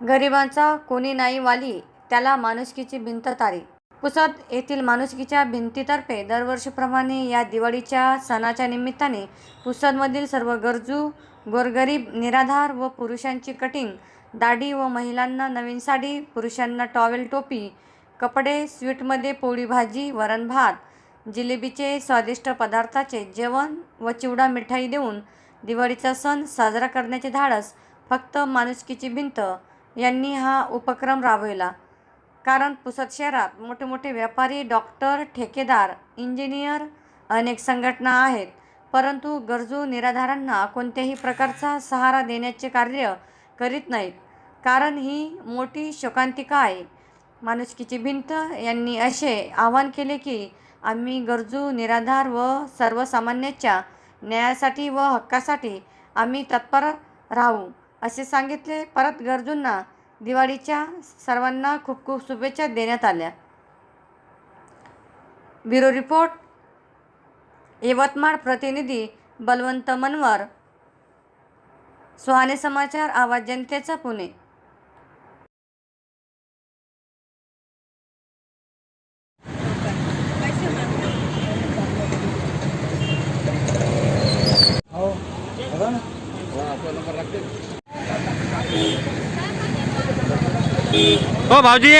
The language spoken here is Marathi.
गरिबांचा कोणी नाही वाली त्याला माणुसकीची भिंत तारी. पुसद येथील माणुसकीच्या भिंतीतर्फे दरवर्षीप्रमाणे या दिवाळीच्या सणाच्या निमित्ताने पुसदमधील सर्व गरजू गोरगरीब निराधार व पुरुषांची कटिंग दाढी व महिलांना नवीन साडी पुरुषांना टॉवेल टोपी कपडे स्वीटमध्ये पोळी भाजी वरण भात जिलेबीचे स्वादिष्ट पदार्थाचे जेवण व चिवडा मिठाई देऊन दिवाळीचा सण साजरा करण्याचे धाडस फक्त माणुसकीची भिंत यांनी हा उपक्रम राबविला. कारण पुसद शहरात मोठे मोठे व्यापारी डॉक्टर ठेकेदार इंजिनियर अनेक संघटना आहेत. परंतु गरजू निराधारांना कोणत्याही प्रकारचा सहारा देण्याचे कार्य करीत नाहीत. कारण ही मोठी शोकांतिका आहे. माणुसकीची भिंत यांनी असे आवाहन केले की आम्ही गरजू निराधार व सर्वसामान्यांच्या न्यायासाठी व हक्कासाठी आम्ही तत्पर राहू. असे सांगितले. परत गरजूंना दिवाळीच्या सर्वांना खूप खूप शुभेच्छा देण्यात आल्या. Bureau report. यवतमाळ प्रतिनिधी बलवंत मनवर. सुहाने समाचार आवाज जनतेचा पुणे. हो भाऊजी